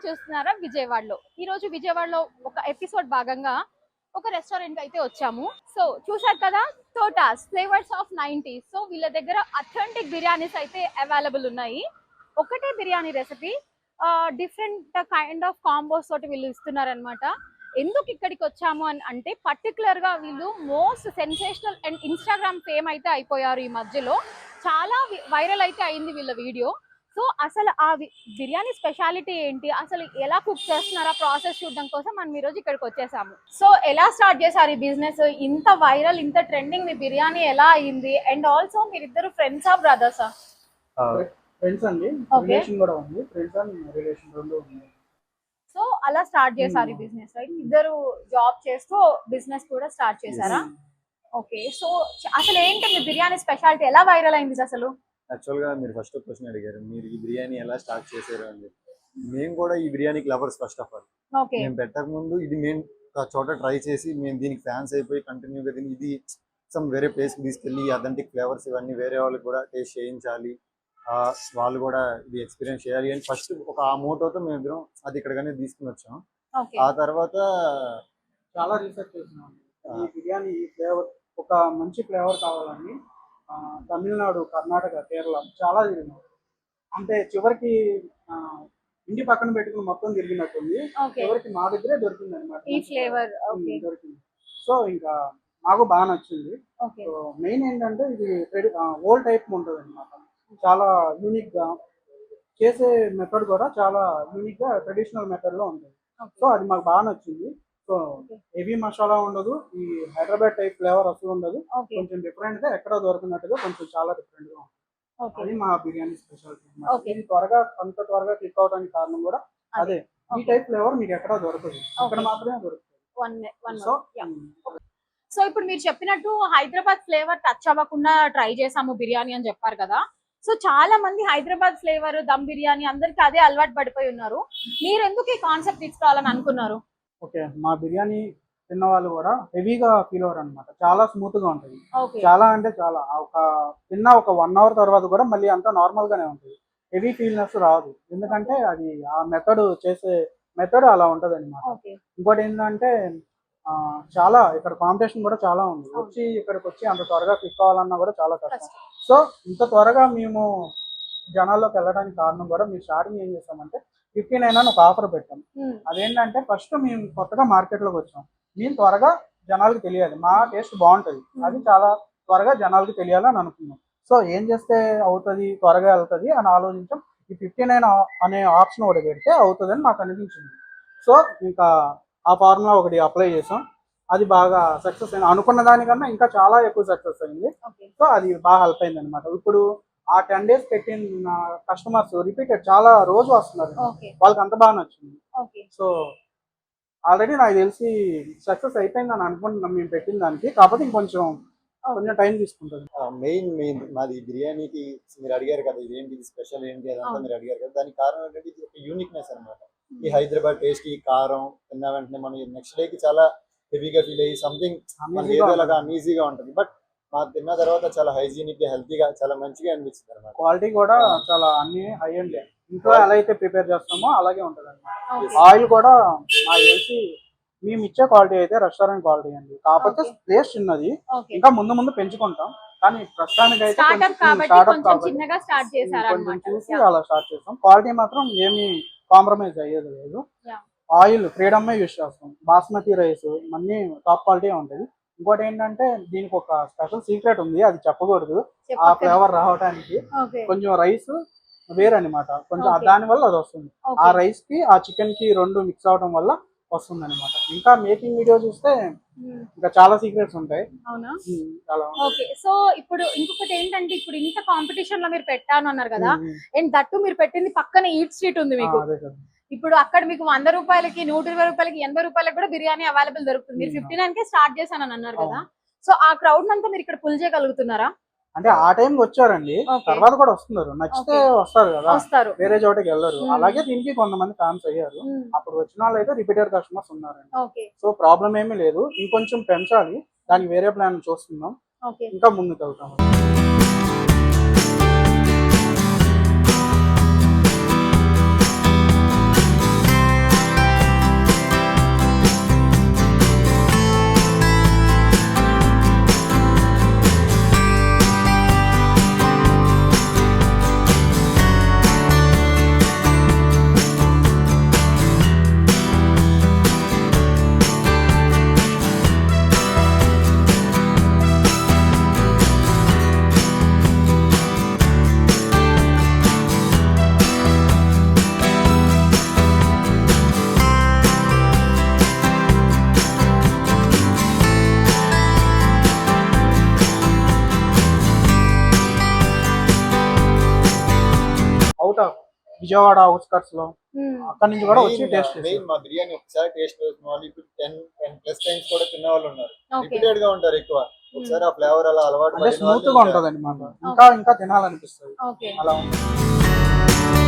Ninety చూస్తున్నారా విజయవాడలో? ఈ రోజు విజయవాడలో ఒక ఎపిసోడ్ భాగంగా ఒక రెస్టారెంట్ అయితే వచ్చాము. సో చూసారు కదా Thotas flavours of ninety so వీళ్ళ దగ్గర అథెంటిక్ బిర్యానీస్ అయితే అవైలబుల్ ఉన్నాయి. ఒకటే biryani recipe different kind of combos తోటి వీళ్ళు ఇస్తున్నారనమాట ఎందుకు ఇక్కడికి వచ్చాము అని అంటే పర్టికులర్గా వీళ్ళు most sensational and Instagram fame అయితే అయిపోయారు ఈ మధ్యలో. చాలా వైరల్ అయితే అయింది వీళ్ళ వీడియో సో అసలు ఆ బిర్యానీ స్పెషాలిటీ ఏంటి? అసలు ఎలా కుక్ చేస్తున్నారా? ప్రాసెస్ చూడడం కోసం మనం ఈ రోజు ఇక్కడికి వచ్చేసాము. సో ఎలా స్టార్ట్ చేశారు ఈ బిజినెస్? ఇంత వైరల్ ఇంత ట్రెండింగ్ మీ బిర్యానీ ఎలా అయింది? అండ్ ఆల్సో మీరిద్దరు ఫ్రెండ్సా బ్రదర్సా? ఫ్రెండ్స్ అండి. Okay. రిలేషన్ కూడా ఉంది. ఫ్రెండ్స్ అండ్ రిలేషన్ రెండు ఉంది సో అలా స్టార్ట్ చేశారు ఈ Hmm. Business right? ఇద్దరు జాబ్ చేస్తూ బిజినెస్ కూడా స్టార్ట్ చేశారా? ఓకే. సో అసలు ఏంటి మీ బిర్యానీ స్పెషాలిటీ? ఎలా వైరల్ అయింది అసలు? యాక్చువల్గా మీరు ఫస్ట్ క్వశ్చన్ అడిగారు. మీరు ఈ బిర్యానీ ఎలా స్టార్ట్ చేశారు అని చెప్పి. మేము కూడా ఈ బిర్యానీకి lovers first of all okay మేము పెట్టక ముందు ఇది మేము ఒక చోట ట్రై చేసి మేము దీనికి ఫ్యాన్స్ అయిపోయి కంటిన్యూగా దీన్ని ఇది సమ్ వేరే ప్లేస్కి తీసుకెళ్ళి అథెంటిక్ ఫ్లేవర్స్ ఇవన్నీ వేరే వాళ్ళకి కూడా టేస్ట్ చేయించాలి. ఆ, వాళ్ళు కూడా ఇది ఎక్స్పీరియన్స్ చేయాలి అని ఫస్ట్ ఒక ఆ మోటోతో మేము ఇద్దరం అది ఇక్కడికనే తీసుకుని వచ్చాం. ఆ తర్వాత చాలా రీసెర్చ్ చేస్తున్నాం ఈ బిర్యానీ ఫ్లేవర్ ఒక మంచి ఫ్లేవర్ కావాలని తమిళనాడు కర్ణాటక కేరళ చాలా తిరిగినాం అంటే చివరికి ఇంటి పక్కన పెట్టుకుని మొత్తం తిరిగినట్టుంది. చివరికి మా దగ్గరే దొరికింది అనమాట ఈ ఫ్లేవర్ దొరికింది. సో ఇంకా నాకు బాగా నచ్చింది. సో మెయిన్ ఏంటంటే ఇది ఓల్డ్ టైప్ ఉంటుంది అనమాట చాలా యూనిక్గా చేసే మెథడ్ కూడా చాలా యూనిక్గా ట్రెడిషనల్ మెథడ్లో ఉంటుంది సో అది మాకు బాగా నచ్చింది. సో హెవీ మసాలా ఉండదు ఈ హైదరాబాద్ టైప్ ఫ్లేవర్ అసలు ఉండదు. కొంచెం డిఫరెంట్గా ఎక్కడ దొరికినట్టుగా కొంచెం చాలా డిఫరెంట్గా ఉంటుంది. ఓకే అది మా బిర్యానీ స్పెషాలిటీ. ఇది త్వరగా అంత త్వరగా క్లిక్ అవడానికి కారణం కూడా అదే. ఈ. టైప్ ఫ్లేవర్ మీకు ఎక్కడ దొరకదు. ఇక్కడ Okay. మాత్రమే దొరుకుతుంది. వన్ వన్ సో సో ఇప్పుడు మీరు చెప్పినట్టు హైదరాబాద్ ఫ్లేవర్ టచ్ అవ్వకుండా ట్రై చేసాము బిర్యానీ అని చెప్పారు కదా. సో చాలా మంది హైదరాబాద్ ఫ్లేవర్ దమ్ బిర్యానీ అందరికి అదే అలవాటు పడిపోయి ఉన్నారు. మీరు ఎందుకు ఈ కాన్సెప్ట్ తీసుకోవాలని అనుకున్నారు? ఓకే. మా బిర్యానీ తిన్న వాళ్ళు కూడా హెవీగా ఫీల్ అవ్వరు అనమాట చాలా స్మూత్గా ఉంటుంది చాలా అంటే చాలా. ఒక తిన్న ఒక వన్ అవర్ తర్వాత కూడా మళ్ళీ అంతా నార్మల్ గానే ఉంటుంది. హెవీ ఫీల్నెస్ రాదు. ఎందుకంటే అది ఆ మెథడ్ చేసే మెథడ్ అలా ఉంటది అనమాట ఇంకోటి ఏంటంటే చాలా ఇక్కడ కాంపిటీషన్ కూడా చాలా ఉంది. వచ్చి ఇక్కడికి వచ్చి అంత త్వరగా క్లిక్ అవ్వాలన్నా కూడా చాలా కష్టం. సో ఇంత త్వరగా మేము జనాల్లోకి వెళ్ళడానికి కారణం కూడా మేము స్టార్టింగ్ ఏం చేస్తామంటే ఫిఫ్టీ నైన్ అని ఒక ఆఫర్ పెట్టాం. అదేంటంటే ఫస్ట్ మేము కొత్తగా మార్కెట్లోకి వచ్చాం. మేము త్వరగా జనాలకి తెలియాలి. మా టేస్ట్ బాగుంటుంది. అది చాలా త్వరగా జనాలకి తెలియాలని అనుకున్నాం. సో ఏం చేస్తే అవుతుంది? త్వరగా వెళ్తుంది అని ఆలోచించాం. ఈ ఫిఫ్టీ నైన్ అనే ఆప్షన్ ఒకటి పెడితే అవుతుంది అని మాకు అనిపించింది. సో ఇంకా ఆ ఫార్ములా ఒకటి అప్లై చేసాం. అది బాగా సక్సెస్ అయింది. అనుకున్న దానికన్నా ఇంకా చాలా ఎక్కువ సక్సెస్ అయింది. సో అది బాగా హెల్ప్ అయింది అనమాట ఇప్పుడు ఆ టెన్ డేస్ పెట్టిన కస్టమర్స్ రిపీటెడ్ చాలా రోజు వస్తున్నారు. ఓకే. వాళ్ళకి అంత బాగా నచ్చింది. ఓకే. సో ఆల్రెడీ నాకు తెలిసి సక్సెస్ అయిపోయింది అని అనుకుంటున్నాం మేము పెట్టిన దానికి. కాకపోతే ఇంకొంచెం కొంచెం టైం తీసుకుంటుంది. మెయిన్ మెయిన్ మాది బిర్యానీకి మీరు అడిగారు కదా ఇదేంటి ఇది స్పెషల్ ఏంటి అదంతా. మీరు అడిగారు కదా దానికి కారణం ఏంటంటే ఇది ఒక యూనిక్నెస్ అనమాట ఈ హైదరాబాద్ టేస్ట్ ఈ కారం తిన్న వెంటనే మనం నెక్స్ట్ డే కి చాలా హెవీగా ఫీల్ అయ్యి సంథింగ్ మనకి Uneasy గా ఏదోలాగా ఈజీగా ఉంటుంది. బట్ మా తిన్న తర్వాత చాలా హైజీనిక్గా హెల్తీగా చాలా మంచిగా అనిపించింది అనమాట క్వాలిటీ కూడా చాలా అన్ని హై అండ్ ఇంట్లో ఎలా అయితే ప్రిపేర్ చేస్తామో అలాగే ఉంటుంది అనమాట ఆయిల్ కూడా నాకు తెలిసి మేము ఇచ్చే క్వాలిటీ అయితే రెస్టారెంట్ క్వాలిటీ అండి. కాకపోతే. ప్లేస్ చిన్నది ఇంకా ముందు ముందు పెంచుకుంటాం. కానీ ప్రస్తుతానికి అయితే కొంచెం కాబట్టి చిన్నగా స్టార్ట్ చేశారు కొంచెం చూసి అలా స్టార్ట్ చేస్తాం. క్వాలిటీ మాత్రం ఏమి కాంప్రమైజ్ అయ్యేది లేదు. ఆయిల్ ఫ్రీడమ్ యూస్ చేస్తాం. బాస్మతి రైస్ అన్ని టాప్ క్వాలిటీ ఉంటుంది. ఇంకోటి ఏంటంటే దీనికి ఒక స్పెషల్ సీక్రెట్ ఉంది అది చెప్పకూడదు. ఆ ఫ్లేవర్ రావడానికి కొంచెం రైస్ వేరే అనమాట కొంచెం. దాని వల్ల అది వస్తుంది. ఆ రైస్కి ఆ చికెన్కి రెండు మిక్స్ అవడం వల్ల వస్తుంది అనమాట ఇంకా మేకింగ్ వీడియో చూస్తే ఇంకా చాలా సీక్రెట్స్ ఉంటాయి. ఓకే. సో ఇప్పుడు ఇంకొకటి ఏంటంటే ఇప్పుడు ఇంత కాంపిటీషన్లో మీరు పెట్టాను అన్నారు కదా. అండ్ దట్టు మీరు పెట్టింది పక్కన ఈట్ స్ట్రీట్ ఉంది మీకు. ఇప్పుడు అక్కడ మీకు వంద రూపాయలకి నూట ఇరవై రూపాయలకి ఎనభై రూపాయలకి కూడా బిర్యానీ అవైలబుల్ దొరుకుతుంది. మీరు. ఫిఫ్టీ నైన్ కే స్టార్ట్ చేశానని అన్నారు కదా. సో ఆ క్రౌడ్ అంతా మీరు ఇక్కడ పుల్ చేయగలుగుతున్నారా? అంటే ఆ టైం వచ్చారండి. తర్వాత కూడా వస్తున్నారు. నచ్చితే. వస్తారు కదా. వస్తారు. వేరే చోటకి వెళ్ళరు. అలాగే దీనికి కొంతమంది ఫ్యాన్స్ అయ్యారు. అప్పుడు వచ్చిన వాళ్ళు అయితే రిపీటెడ్ కస్టమర్స్ ఉన్నారండి సో ప్రాబ్లం ఏమీ లేదు. ఇంకొంచెం పెంచాలి. దానికి వేరే ప్లాన్ చూస్తున్నాం. ఇంకా ముందుకు వెళ్తాం విజయవాడ అవుట్స్కట్స్లో. అక్కడ నుంచి కూడా వచ్చి టేస్ట్ మెయిన్ మా బిర్యానీ ఒకసారి టేస్ట్ చేసిన వాళ్ళు ఇప్పుడు టెన్ టెన్ ప్లస్ టైమ్స్ కూడా తిన్న వాళ్ళు ఉన్నారు. రిపీటెడ్గా ఉంటారు ఎక్కువ. ఒకసారి ఆ ఫ్లేవర్ అలా అలవాటు స్మూత్గా ఇంకా- ఉంటదండి మాకు. ఇంకా ఇంకా తినాలనిపిస్తుంది. అలా ఉంటుంది.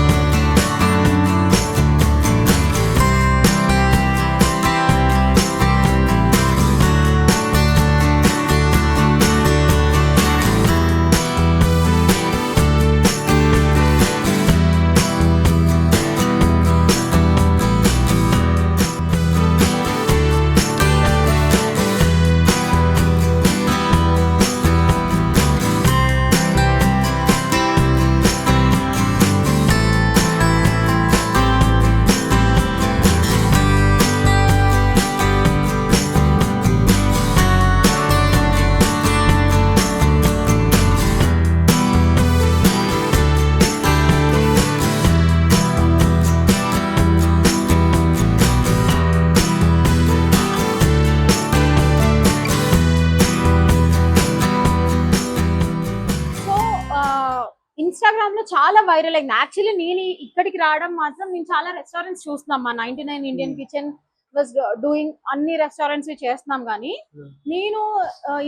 ఇక్కడికి రావడం మాత్రం నేను చాలా రెస్టారెంట్స్ చూస్తున్నాం. మా ninety nine Indian. Kitchen was doing అన్ని రెస్టారెంట్స్ చేస్తున్నాం కానీ Hmm. నేను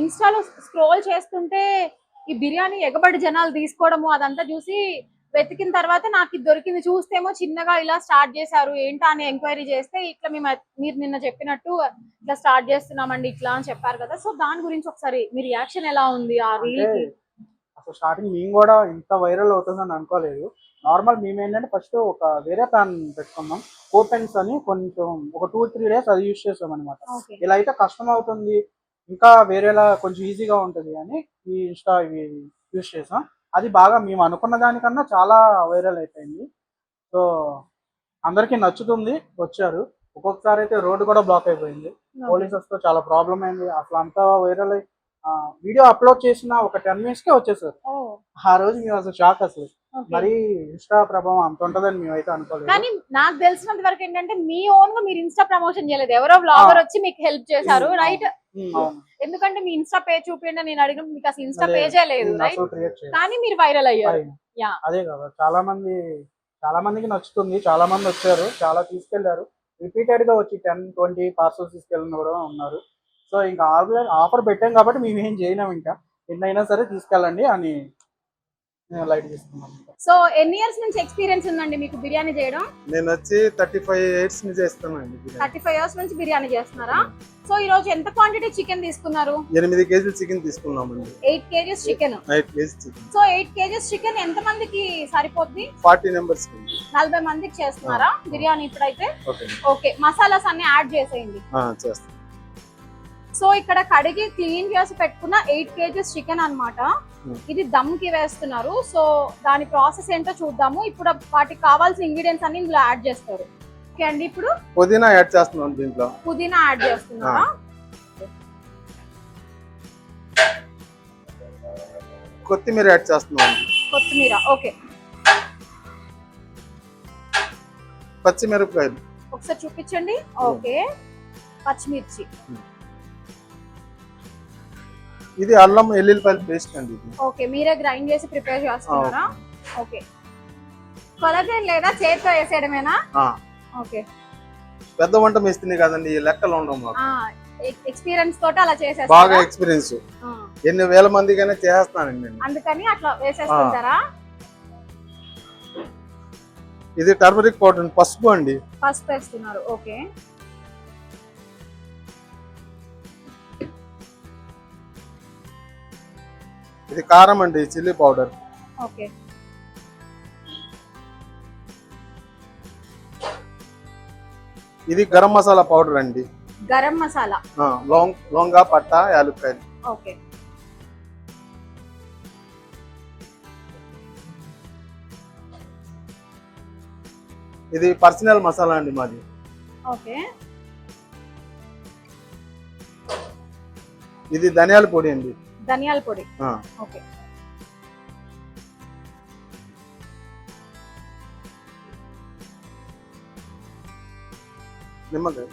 ఇన్స్టాలో స్క్రోల్ చేస్తుంటే ఈ బిర్యానీ ఎగబడి జనాలు తీసుకోవడము అదంతా చూసి వెతికిన తర్వాత నాకు ఇది దొరికింది. చూస్తేమో చిన్నగా ఇలా స్టార్ట్ చేశారు. ఏంటా అని ఎంక్వైరీ చేస్తే ఇట్లా మేము మీరు నిన్న చెప్పినట్టు ఇట్లా స్టార్ట్ చేస్తున్నామండి ఇట్లా అని చెప్పారు కదా. సో దాని గురించి ఒకసారి మీ రియాక్షన్ ఎలా ఉంది ఆ రీల్ అసలు స్టార్టింగ్ మేము కూడా ఇంత వైరల్ అవుతుందని అనుకోలేదు. నార్మల్ మేము ఏంటంటే ఫస్ట్ ఒక వేరే ప్యాన్ పెట్టుకున్నాం. ఓపెన్స్ అని కొంచెం ఒక టూ త్రీ డేస్ అది యూస్ చేసాం అనమాట ఇలా అయితే కష్టం అవుతుంది. ఇంకా వేరేలా కొంచెం ఈజీగా ఉంటుంది అని ఈ ఇన్స్టా ఇవి యూస్ చేసాం. అది బాగా మేము అనుకున్న దానికన్నా చాలా వైరల్ అయిపోయింది. సో అందరికీ నచ్చుతుంది. వచ్చారు. ఒక్కొక్కసారి అయితే రోడ్డు కూడా బ్లాక్ అయిపోయింది. పోలీసెస్తో చాలా ప్రాబ్లం అయింది. అసలు అంతా వైరల్ అయి వీడియో అప్లోడ్ చేసిన ఒక టెన్ మినిట్స్ కే వచ్చేసారు. ఆ రోజు మేము అసలు షాక్ అసలు. మరి ఇన్స్టా ప్రభావం అంత ఉంటదని మేమైతే అనుకోలేదు. కానీ నాకు తెలిసినంత వరకు ఏంటంటే మీ ఓన్గా మీరు ఇన్స్టా ప్రమోషన్ చేయలేదు. ఎవరో బ్లాగర్ వచ్చి మీకు హెల్ప్ చేశారు రైట్. ఎందుకంటే మీ ఇన్స్టా పేజ్ చూపించండి నేను అడిగిన మీకు అసలు ఇన్స్టా పేజే లేదు రైట్ కానీ మీరు వైరల్ అయ్యారు. అదే కదా చాలా మంది చాలా మందికి నచ్చుతుంది చాలా మంది వచ్చారు చాలా తీసుకెళ్ళారు. రిపీటెడ్గా వచ్చి టెన్ ట్వంటీ పార్సల్స్ తీసుకెళ్ళిన కూడా ఉన్నారు. సో ఇంకా ఆల్రెడీ ఆఫర్ పెట్టాం కాబట్టి మేము ఏం చేయలేము ఇంకా. ఎన్నైనా సరే తీసుకెళ్ళండి అని లైట్ తీసుకున్నాం. సో ఎన్ని ఇయర్స్ నుంచి ఎక్స్పీరియన్స్ ఉందండి మీకు బిర్యానీ చేయడం? నేను వచ్చి థర్టీ ఫైవ్ ఇయర్స్ నుంచి చేస్తానండి. థర్టీ ఫైవ్ ఇయర్స్ నుంచి బిర్యానీ చేస్తున్నారా? సో ఈ రోజు ఎంత క్వాంటిటీ చికెన్ తీసుకున్నారు? ఎనిమిది కేజీలు చికెన్ తీసుకున్నామండి. Eight kgs chicken night kg chicken so eight kgs chicken ఎంత మందికి సరిపోద్ది? ఫార్టీ నెంబర్స్ నలభై మందికి చేస్తున్నారా బిర్యానీ ఇప్పుడైతే? ఓకే మసాలాస్ అన్ని యాడ్ చేసేయండి. చేస్తాను సో ఇక్కడ కడిగి క్లీన్ చేసి పెట్టుకున్న ఎయిట్ కేజీస్ చికెన్ అన్నమాట. Hmm. ఇది దమ్కి వేస్తున్నారు. సో దాని ప్రాసెస్ ఏంటో చూద్దాము. ఇప్పుడు వాటికి కావాల్సిన ఇంగ్రీడియంట్స్ అన్ని ఇందులో యాడ్ చేస్తారు. ఓకే అండి ఇప్పుడు? పుదీనా యాడ్ చేస్తున్నాం దీంట్లో. పుదీనా యాడ్ చేస్తున్నారా? కొత్తిమీర యాడ్ చేస్తున్నాం. కొత్తిమీర ఓకే. పచ్చిమిరపకాయలు. ఒకసారి చూపించండి. ఓకే. పచ్చిమిర్చి. ఇది అల్లం ఎల్లుల్లిపాయల పేస్ట్ అండి ఇది. ఓకే మీరే గ్రైండ్ చేసి ప్రిపేర్ చేస్తున్నారా? ఓకే. కొలతేం లేదా? చేతితో వేసేయడమేనా? ఆ, ఓకే. పెద్ద వంట మేస్తుంది కదండి ఈ లెక్కలు మాకు. ఎక్స్పీరియన్స్ తోటి అలా బాగా చేసేస్తారా ఎక్స్పీరియన్స్ ఎన్ని వేల మందికైనా చేస్తానండి నేను. అందుకని అట్లా వేసేస్తుంటారా? ఇది టర్మరిక్ పౌడర్ పసుపు అండి. పసుపు వేస్తున్నారు. ఓకే. ఇది కారం అండి చిల్లీ పౌడర్. ఓకే. ఇది గరం మసాలా పౌడర్ అండి. గరం మసాలా. లవంగ్ లవంగా పట్ట యాలుక్కాయలు. ఓకే. ఇది పర్సనల్ మసాలా అండి మాది. ఓకే. ఇది ధనియాల పొడి అండి. ధనియాల పొడి. ఓకే. నిమ్మకాయ.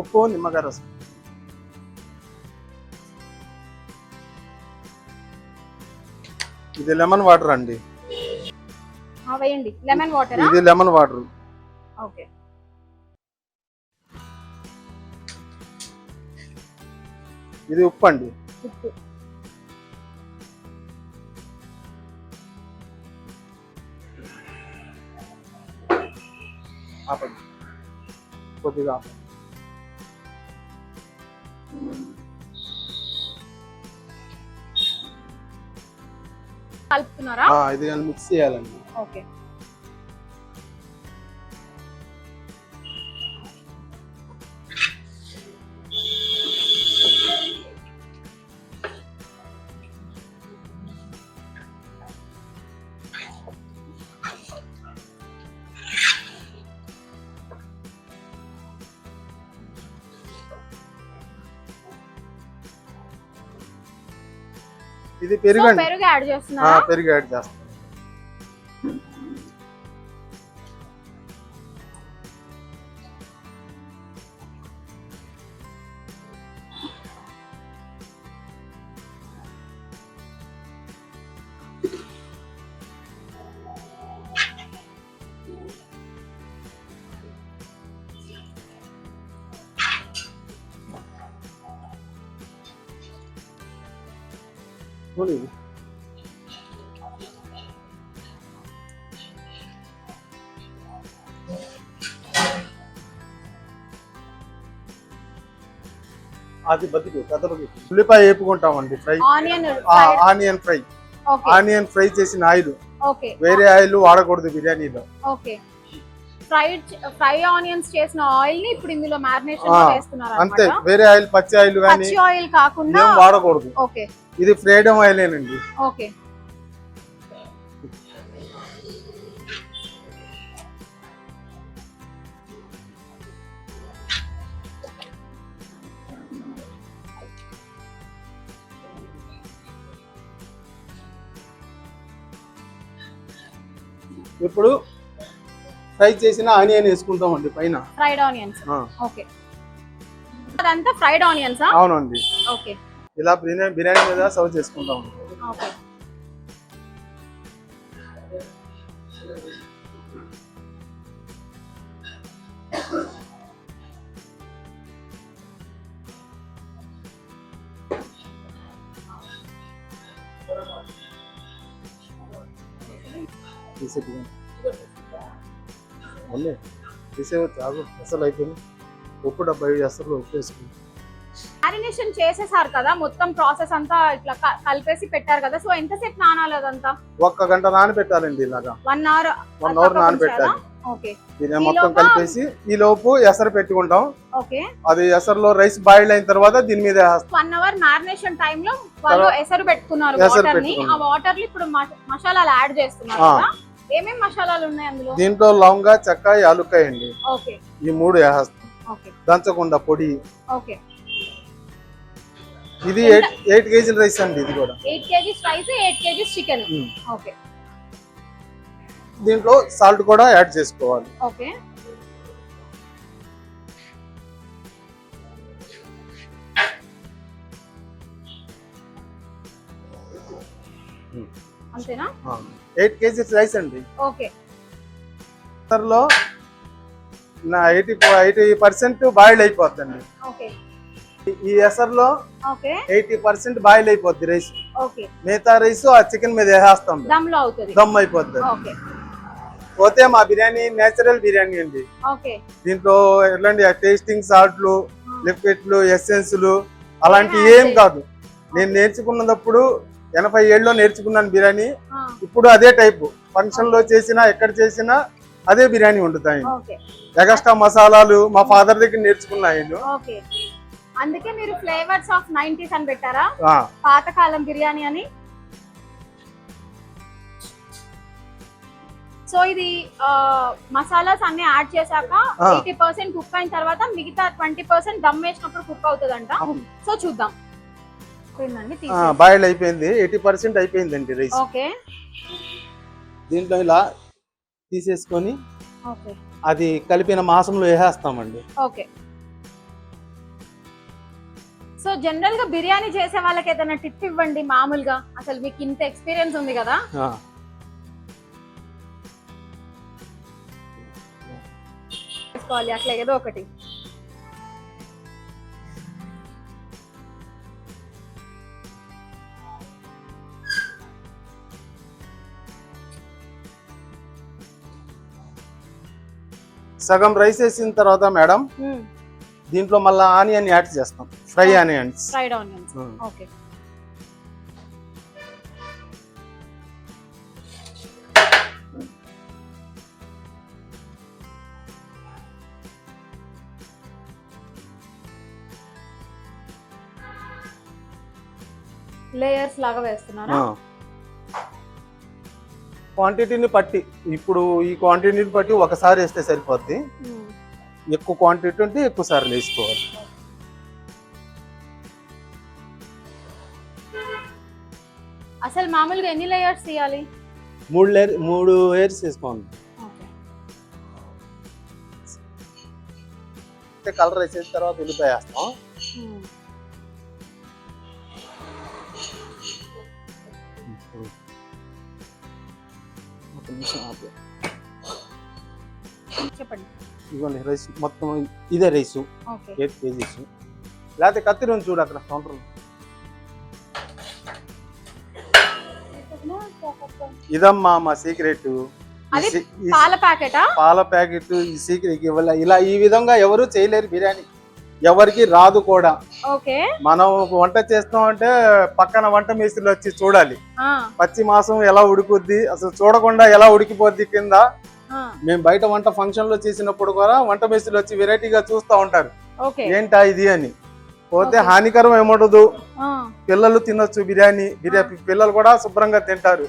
ఉప్పు నిమ్మకాయ రసం. ఇది లెమన్ వాటర్ అండి. వేయండి. లెమన్ వాటర్ ఇది లెమన్ వాటర్ ఓకే. ఇది ఉప్పు అండి ఉప్పు. ఆపండి. కొద్దిగా. కలుపుతున్నారా? ఆ, ఇది మిక్స్ చేయాలండి. ఓకే. ఇది సో పెరుగండి పెరుగు యాడ్ ఆ, చేస్తున్నారా పెరుగు యాడ్ చేస్తాం పోనీ. అది బతికి పెద్ద బతికి. ఉల్లిపాయ వేపుకుంటామండి fry. Onion onion fry. Okay onion fry చేసిన ఆయిల్. ఓకే వేరే ఆయిల్ వాడకూడదు బిర్యానీలో. ఓకే ఫ్రైడ్ ఫ్రై ఆనియన్స్ చేసిన ఆయిల్ని ఇప్పుడు ఇందులో మ్యారినేషన్ ఆ, వేస్తున్నారు అంతే. వేరే ఆయిల్ పచ్చి ఆయిల్ కానీ పచ్చి ఆయిల్ కాకుండా వాడకూడదు. ఓకే. ఇది ఫ్రీడమ్ ఆయిలేనండి. ఓకే. ఇప్పుడు ఫ్రై చేసిన ఆనియన్ వేసుకుంటామండి పైన. Fried onions. ఓకే. అదంతా ఫ్రైడ్ ఆనియన్సా? అవునండి. ఓకే. ఇలా బిర్యానీ బిర్యానీ మీద సర్వ్ చేసుకుంటాం తీసేవచ్చు ఆగు అసలు అయిపోయింది. ఉప్పు డబ్బా చేస్తారు ఉప్పు వేసుకుంటాం మ్యారినేషన్ చేసేసారు కదా మొత్తం ప్రాసెస్ అంతా ఇట్లా క- కలిపేసి పెట్టారు కదా సో ఎంతసేపు నానాలి అదంతా? ఒక్క గంట నానబెట్టాలండి ఇలాగా. వన్ అవర్ వన్ అవర్ నానబెట్టాలి. ఓకే మొత్తం కలిపేసి ఈ లోపు ఎసరు పెట్టుకుంటాం. ఓకే అది ఎసరులో రైస్ బాయిల్ అయిన తర్వాత దీని మీద వేస్తాం. వన్ అవర్ మ్యారినేషన్ టైమ్లో వాళ్ళు తర్వాత- ఎసరు పెట్టుకున్నారు ఎసరు వాటర్ని. ఆ పెట్టుకున్నారు. వాటర్లో ఇప్పుడు మసాలాలు యాడ్ చేస్తున్నారు ఆ. కదా. ఏమేం మసాలాలు ఉన్నాయి అందులో? దీంట్లో లవంగా చెక్క యాలుక్కాయ అండి. ఓకే. ఈ మూడు ఓకే. దంచకుండా పొడి. ఓకే. ఇది ఎయిట్ కేజీల రైస్ అండి ఇది కూడా. Eight kgs rice eight kgs chicken. Okay. దీంట్లో సాల్ట్ కూడా యాడ్ చేసుకోవాలి. ఓకే. అంతేనా? ఎయిట్ కేజీస్ రైస్ అండి. ఓకే. ఎసరులో నా ఎయిటీ ఎయిటీ పర్సెంట్ బాయిల్ అయిపోద్దండి. ఓకే. ఈ ఎసరులో ఎయిటీ పర్సెంట్ బాయిల్ అయిపోద్ది రైస్. మిగతా రైస్ ఆ చికెన్ మీద వేసేస్తాం. దమ్లో అయిపోద్ది పోతే మా బిర్యానీ నేచురల్ బిర్యానీ అండి. దీంట్లో ఎట్లాంటి టేస్టింగ్ సాల్ట్లు లిక్విడ్లు ఎస్సెన్స్లు అలాంటి ఏం ఏం కాదు. నేను నేర్చుకున్నప్పుడు ఎనభై ఏళ్ళలో నేర్చుకున్నాను బిర్యానీ. ఇప్పుడు అదే టైపు. ఫంక్షన్లో చేసినా ఎక్కడ చేసినా అదే బిర్యానీ వండుతాయి. ఎగస్ట్రా మసాలాలు మా ఫాదర్ దగ్గర నేర్చుకున్నాను ఓకే. అందుకే మీరు ఫ్లేవర్స్ ఆఫ్ నైన్టీస్ అని పెట్టారా? పాతకాలం బిర్యానీ అని? సో ఇది మసాలాస్ అన్ని యాడ్ చేశాక. ఎయిటీ పర్సెంట్ కుక్ అయిన తర్వాత మిగతా ట్వంటీ పర్సెంట్ దమ్ వేసినప్పుడు కుక్ అవుతుందంట. సో చూద్దాం. బాయిల్ అయిపోయింది ఎయిటీ పర్సెంట్ అయిపోయిందండి రైస్. దీంట్లో ఇలా తీసేసుకొని అది కలిపిన మాసంలో వేసేస్తామండి. ఓకే. సో జనరల్గా బిర్యానీ చేసే వాళ్ళకి ఏదైనా టిప్ ఇవ్వండి మామూలుగా? అసలు మీకు ఇంత ఎక్స్పీరియన్స్ ఉంది కదా? అట్లా ఏదో ఒకటి. సగం రైస్ వేసిన తర్వాత మేడం దీంట్లో మళ్ళీ ఆనియన్ యాడ్ చేస్తాం. Fry onions. Fried onions. Okay. Layers లాగా వేస్తున్నారా? క్వాంటిటీని బట్టి ఇప్పుడు ఈ క్వాంటిటీని బట్టి ఒకసారి వేస్తే సరిపోద్ది. Hmm. ఎక్కువ క్వాంటిటీ ఉంటే ఎక్కువ సార్లు వేసుకోవాలి. అసలు మామూలుగా ఎన్ని లేయర్స్ తీయాలి? మూడు లేయర్ మూడు లేయర్స్ వేసుకోండి కలర్ వేసేసిన తర్వాత ఉల్లిపాయ వేస్తాం. చెప్పండి. ఇదిగోండి రైస్ మొత్తం ఇదే రైసు ఓకే. Eight kgs. లేకపోతే కత్తిరి ఉంది చూడు అక్కడ కౌంటర్ ఇదమ్మా మా సీక్రెట్. అది పాల ప్యాకెటా? పాల ప్యాకెట్ ఈ సీక్రెట్ ఇవ్వాలి. ఇలా ఈ విధంగా ఎవరు చేయలేరు బిర్యానీ. ఎవరికి రాదు కూడా. మనం వంట చేస్తామంటే పక్కన వంట మేస్త్రులు వచ్చి చూడాలి. పచ్చి మాసం ఎలా ఉడుకుద్ది అసలు చూడకుండా ఎలా ఉడికిపోద్ది కింద మేము బయట వంట ఫంక్షన్లో చేసినప్పుడు కూడా వంట మేస్త్రులు వచ్చి వెరైటీగా చూస్తూ ఉంటారు. ఏంటా ఇది అని. పోతే. హానికరం ఏముండదు. పిల్లలు తినొచ్చు బిర్యానీ బిర్యానీ పిల్లలు కూడా శుభ్రంగా తింటారు.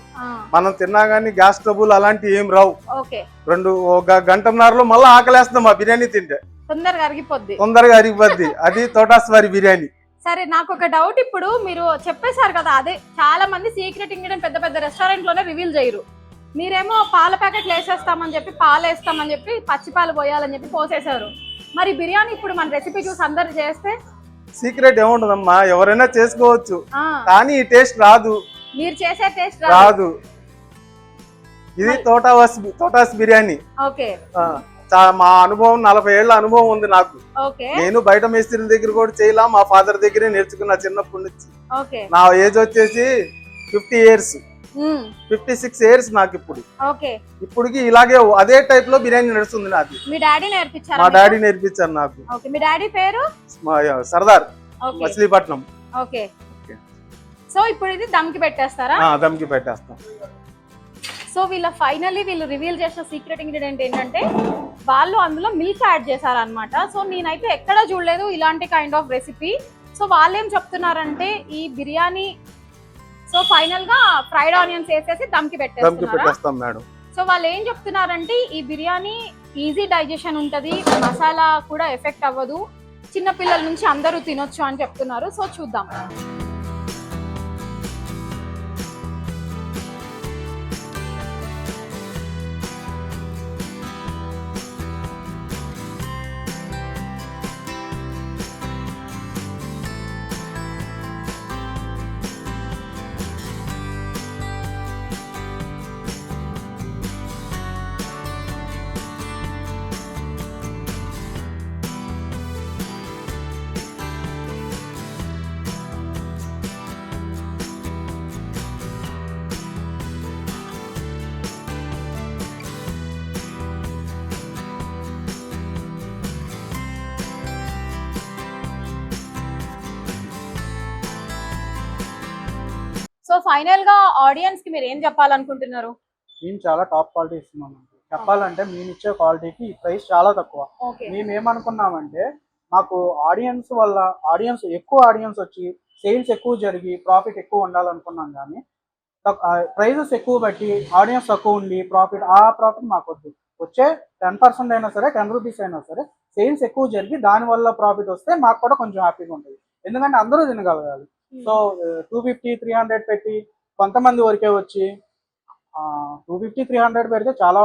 మనం తిన్నా గానీ గ్యాస్ ట్రబుల్ అలాంటివి ఏం రావు. రెండు ఒక గంటన్నరలో మళ్ళీ ఆకలేస్తాం ఆ బిర్యానీ తింటే. తొందరగా అరిగిపోద్ది. తొందరగా అరిగిపోద్ది. అది తోటాస్వారి బిర్యానీ. సరే నాకు ఒక డౌట్ ఇప్పుడు. మీరు చెప్పేశారు కదా అదే చాలా మంది సీక్రెట్ ఇంగ్రీడియంట్ పెద్ద పెద్ద రెస్టారెంట్లోనే రివీల్ చేయరు. మీరేమో పాల ప్యాకెట్లు వేసేస్తామని చెప్పి పాలు వేస్తామని చెప్పి పచ్చి పాలు పోయాలని చెప్పి పోసేశారు. మరి బిర్యానీ ఇప్పుడు మన రెసిపీ చూసి అందరు చేస్తే సీక్రెట్ ఏముండదమ్మా ఎవరైనా చేసుకోవచ్చు. కానీ ఈ టేస్ట్ రాదు. మీరు చేసే టేస్ట్ రాదు. ఇది తోటావాస్ తోటాస్ బిర్యానీ. ఓకే. మా అనుభవం నలభై ఏళ్ళ అనుభవం ఉంది నాకు. నేను బయట మేస్త్రి దగ్గర కూడా చేయలా మా ఫాదర్ దగ్గరే నేర్చుకున్నా చిన్నప్పటి నుంచి నా ఏజ్ వచ్చేసి fifty years. Fifty six years నాకు ఇప్పుడు ఓకే ఇప్పటికి ఇలాగే అదే టైప్లో బిర్యానీ నడుస్తుంది నాది. మీ డాడీ నేర్పించారా మా? డాడీ నేర్పించారు నాకు. ఓకే మీ డాడీ పేరు? Sardar okay Machilipatnam. Okay. So ఇప్పుడు ఇది దమ్కి పెట్టేస్తారా? దమ్కి పెట్టేస్తాం. సో వీళ్ళ ఫైనల్లీ వీళ్ళు రివీల్ చేసిన సీక్రెట్ ఇంగ్రీడియంట్ ఏంటంటే వాళ్ళు అందులో మిల్క్ యాడ్ చేశారనమాట సో నేనైతే ఎక్కడ చూడలేదు ఇలాంటి కైండ్ ఆఫ్ రెసిపీ సో వాళ్ళు ఏం చెప్తున్నారంటే ఈ బిర్యానీ సో ఫైనల్గా ఫ్రైడ్ ఆనియన్స్ వేసేసి దమ్కి దమ్కి పెట్టేస్తున్నారా? పెట్టేస్తాం మేడం. సో వాళ్ళు ఏం చెప్తున్నారంటే ఈ బిర్యానీ ఈజీ డైజెషన్ ఉంటది మసాలా కూడా ఎఫెక్ట్ అవ్వదు చిన్న పిల్లల నుంచి అందరూ తినొచ్చు అని చెప్తున్నారు. సో చూద్దాం. సో ఫైనల్గా ఆడియన్స్కి మీరు ఏం చెప్పాలనుకుంటున్నారు? మేము చాలా టాప్ క్వాలిటీ ఇస్తున్నాం చెప్పాలంటే మేము ఇచ్చే క్వాలిటీకి ఈ ప్రైస్ చాలా తక్కువ. మేము ఏమనుకున్నామంటే మాకు ఆడియన్స్ వల్ల ఆడియన్స్ ఎక్కువ ఆడియన్స్ వచ్చి సేల్స్ ఎక్కువ జరిగి ప్రాఫిట్ ఎక్కువ ఉండాలనుకున్నాం కానీ ప్రైజెస్ ఎక్కువ బట్టి ఆడియన్స్ తక్కువ ఉండి ప్రాఫిట్ ఆ ప్రాఫిట్ మాకు వద్దు. వచ్చే టెన్ పర్సెంట్ అయినా సరే టెన్ రూపీస్ అయినా సరే సేల్స్ ఎక్కువ జరిగి దానివల్ల ప్రాఫిట్ వస్తే మాకు కూడా కొంచెం హ్యాపీగా ఉంటుంది. ఎందుకంటే అందరూ తినగలగాలి. So two fifty three hundred పెట్టి కొంతమంది వరకే వచ్చి టూ ఫిఫ్టీ త్రీ హండ్రెడ్ పెడితే చాలా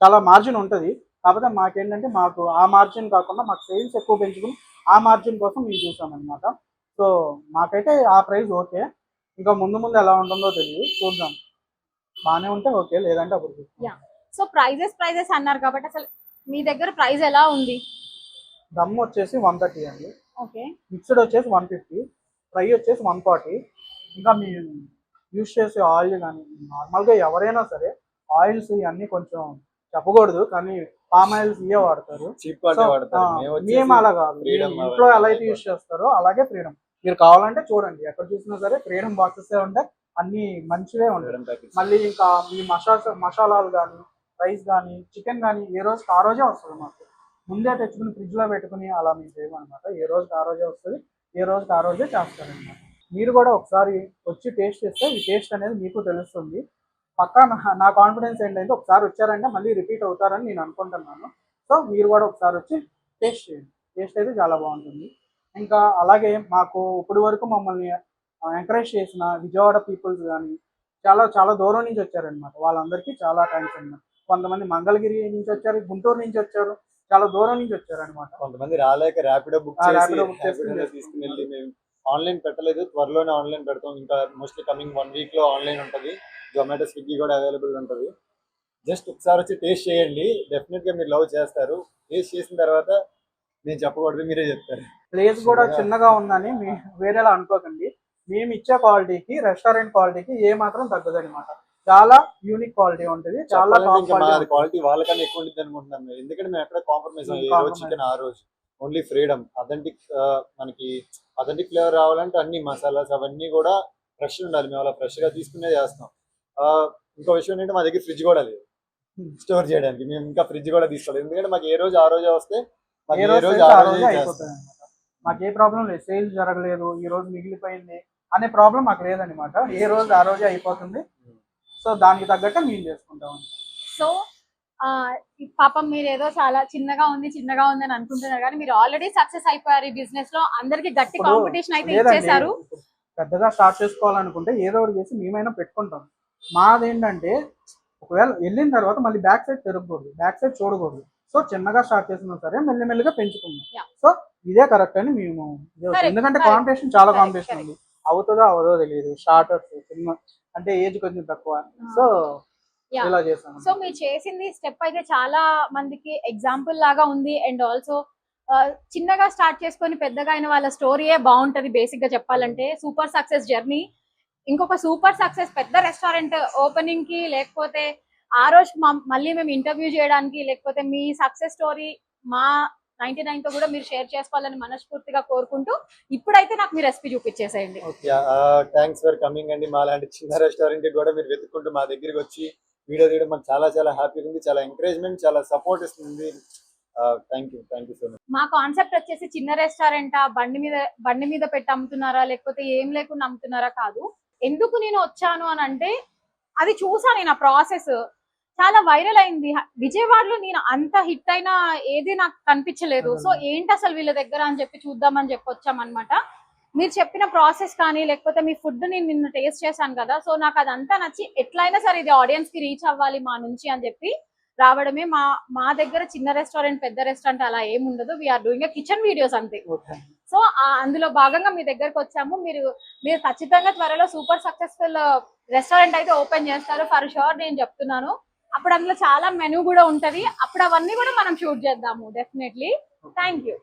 చాలా మార్జిన్ ఉంటుంది. కాకపోతే మాకేంటంటే మాకు ఆ మార్జిన్ కాకుండా మాకు సేల్స్ ఎక్కువ పెంచుకుని ఆ మార్జిన్ కోసం మేము చూసామన్నమాట. సో మాకైతే ఆ ప్రైస్ ఓకే. ఇంకా ముందు ముందు ఎలా ఉంటుందో తెలియదు. చూద్దాం. బాగానే ఉంటే ఓకే లేదంటే అప్పుడు. సో ప్రైజెస్ ప్రైజెస్ అన్నారు కాబట్టి అసలు మీ దగ్గర ప్రైస్ ఎలా ఉంది? దమ్ వచ్చేసి వన్ థర్టీ అండి. ఓకే మిక్స్డ్ వచ్చేసి వన్ ఫిఫ్టీ ఫ్రై వచ్చేసి వన్ ఫార్టీ ఇంకా మీ యూస్ చేసే ఆయిల్ కానీ నార్మల్గా ఎవరైనా సరే ఆయిల్స్ ఇవన్నీ కొంచెం చెప్పకూడదు కానీ పామ్ ఆయిల్స్ ఇవే వాడతారు. మేము అలా కాదు. ఇంట్లో ఎలా అయితే యూస్ చేస్తారో అలాగే ఫ్రీడమ్ మీరు కావాలంటే చూడండి ఎక్కడ చూసినా సరే ఫ్రీడమ్ బాక్సెస్ ఉంటాయి. అన్ని మంచివే ఉంటాయి. మళ్ళీ ఇంకా మీ మసాలా మసాలాలు కానీ రైస్ కానీ చికెన్ కానీ ఏ రోజుకి ఆ రోజే వస్తుంది మాకు. ముందే తెచ్చుకుని ఫ్రిడ్జ్లో పెట్టుకుని అలా మేము చేయమన్నమాట. ఏ రోజుకి ఆ రోజే వస్తుంది. ఏ రోజుకి ఆ రోజే చేస్తారనమాట మీరు కూడా ఒకసారి వచ్చి టేస్ట్ చేస్తే ఈ టేస్ట్ అనేది మీకు తెలుస్తుంది. పక్కా నా- కాన్ఫిడెన్స్ ఏంటంటే ఒకసారి వచ్చారంటే మళ్ళీ రిపీట్ అవుతారని నేను అనుకుంటున్నాను. సో మీరు కూడా ఒకసారి వచ్చి టేస్ట్ చేయండి. టేస్ట్ అయితే చాలా బాగుంటుంది. ఇంకా అలాగే మాకు ఇప్పటి వరకు మమ్మల్ని ఎంకరేజ్ చేసిన విజయవాడ పీపుల్స్ కానీ చాలా చాలా దూరం నుంచి వచ్చారనమాట వాళ్ళందరికీ చాలా థ్యాంక్స్ అన్నమాట. కొంతమంది మంగళగిరి నుంచి వచ్చారు గుంటూరు నుంచి వచ్చారు. చాలా దూరం నుంచి వచ్చారనమాట కొంతమంది రాలేక ర్యాపిడో బుక్. తీసుకుని వెళ్ళి మేము ఆన్లైన్ పెట్టలేదు. త్వరలోనే ఆన్లైన్ పెడతాం. ఇంకా మోస్ట్లీ కమింగ్ వన్ వీక్లో ఆన్లైన్ ఉంటది. జొమాటో స్విగ్గీ కూడా అవైలబుల్ ఉంటది. జస్ట్ ఒకసారి వచ్చి టేస్ట్ చేయండి. డెఫినెట్గా మీరు లవ్ చేస్తారు. టేస్ట్ చేసిన తర్వాత నేను చెప్పకూడదు మీరే చెప్తారు. ప్లేస్ కూడా చిన్నగా. ఉందని వేరేలా అనుకోకండి. మేము ఇచ్చే క్వాలిటీకి రెస్టారెంట్ క్వాలిటీకి ఏ మాత్రం తగ్గదనమాట చాలా యూనిక్ క్వాలిటీ ఉంటుంది. చాలా క్వాలిటీ వాళ్ళకన్నా ఎక్కువ ఉంటుంది అనుకుంటున్నాం మేము. ఎందుకంటే మేము ఎక్కడ కాంప్రమైజ్. చికెన్ ఆ రోజు. ఓన్లీ ఫ్రీడమ్ అథెంటిక్ మనకి అథెంటిక్ ఫ్లేవర్ రావాలంటే అన్ని మసాలాస్ అవన్నీ కూడా ఫ్రెష్ ఉండాలి. మేము అలా ఫ్రెష్గా తీసుకునే చేస్తాం. ఇంకో విషయం ఏంటంటే మా దగ్గర ఫ్రిడ్జ్ కూడా లేదు. స్టోర్ చేయడానికి. మేము ఇంకా ఫ్రిడ్జ్ కూడా తీసుకోలేదు. ఎందుకంటే మాకు ఏ రోజు ఆ రోజే వస్తే మాకు ఏ రోజు ఆ రోజే మాకు ఏ ప్రాబ్లం లేదు. సేల్ జరగలేదు. ఈ రోజు మిగిలిపోయింది అనే ప్రాబ్లం మాకు లేదనమాట ఏ రోజు ఆ రోజే అయిపోతుంది. సో దానికి తగ్గట్టు మేము చేసుకుంటాం సో పాపం మీరు ఏదో చాలా చిన్నగా ఉంది చిన్నగా ఉంది అని అనుకుంటున్నారు కానీ మీరు ఆల్రెడీ సక్సెస్ అయిపోయారు ఈ బిజినెస్లో. అందరికి గట్టి కాంపిటీషన్ అయితే ఇచ్చేసారు పెద్దగా స్టార్ట్ చేసుకోవాలనుకుంటే ఏదో ఒకటి చేసి మేమైనా పెట్టుకుంటాం. మాదేంటంటే ఒకవేళ వెళ్ళిన తర్వాత మళ్ళీ బ్యాక్ సైడ్ తిరగకూడదు బ్యాక్ సైడ్ చూడకూడదు. సో చిన్నగా స్టార్ట్ చేసినా సరే మెల్లిమెల్లిగా పెంచుకుందాం. సో ఇదే కరెక్ట్ అని మేము ఎందుకంటే. కాంపిటీషన్ చాలా కాంపిటీషన్ ఉంది. అవుతుందో అవదో తెలియదు స్టార్టర్స్ చిన్న అంటే ఏజ్ కొంచెం తక్కువ. సో. ఇలా సో మీరు చేసింది స్టెప్ అయితే చాలా మందికి ఎగ్జాంపుల్ లాగా ఉంది. అండ్ ఆల్సో చిన్నగా స్టార్ట్ చేసుకొని పెద్దగా అయిన వాళ్ళ స్టోరీయే బాగుంటది బేసిక్గా చెప్పాలంటే. Super success journey. ఇంకొక సూపర్ సక్సెస్ పెద్ద రెస్టారెంట్ ఓపెనింగ్కి లేకపోతే ఆ రోజు మళ్ళీ మేము ఇంటర్వ్యూ చేయడానికి లేకపోతే మీ సక్సెస్ స్టోరీ మా నైన్టీ నైన్తో కూడా మీరు షేర్ చేసుకోవాలని మనస్ఫూర్తిగా కోరుకుంటూ ఇప్పుడైతే నాకు మీ రెసిపీ చూపించేసేయండి. థ్యాంక్స్ ఫర్ కమింగ్ అండి. మా లాంటి చిన్న రెస్టారెంట్ కూడా మీరు వెతుక్కుంటూ మా దగ్గరికి వచ్చి వీడియో తీయడం మాకు చాలా చాలా హ్యాపీగా ఉంది. చాలా ఎంకరేజ్మెంట్ చాలా సపోర్ట్ ఇస్తుంది. Thank you thank you so much మా కాన్సెప్ట్ వచ్చేసి చిన్న రెస్టారెంటా బండి మీద బండి మీద పెట్టి అమ్ముతున్నారా లేకపోతే ఏం లేకుండా అమ్ముతున్నారా కాదు. ఎందుకు నేను వచ్చాను అని అంటే అది చూసా నేను ఆ ప్రాసెస్ చాలా వైరల్ అయింది. విజయవాడలో నేను అంత హిట్ అయినా ఏది నాకు కనిపించలేదు. సో ఏంటి అసలు వీళ్ళ దగ్గర అని చెప్పి చూద్దామని చెప్పి వచ్చామన్నమాట మీరు చెప్పిన ప్రాసెస్ కానీ లేకపోతే మీ ఫుడ్ నేను నిన్న టేస్ట్ చేశాను కదా సో నాకు అదంతా నచ్చి ఎట్లయినా సరే ఇది ఆడియన్స్కి రీచ్ అవ్వాలి మా నుంచి అని చెప్పి రావడమే మా మా దగ్గర చిన్న రెస్టారెంట్ పెద్ద రెస్టారెంట్ అలా ఏం ఉండదు we are doing kitchen videos అంతే. సో అందులో భాగంగా మీ దగ్గరకు వచ్చాము. మీరు మీరు ఖచ్చితంగా త్వరలో సూపర్ సక్సెస్ఫుల్ రెస్టారెంట్ అయితే ఓపెన్ చేస్తారు. ఫర్ షూర్ నేను చెప్తున్నాను. అప్పుడు అందులో చాలా మెనూ కూడా ఉంటది. అప్పుడు అవన్నీ కూడా మనం షూట్ చేద్దాము డెఫినెట్లీ థ్యాంక్ యూ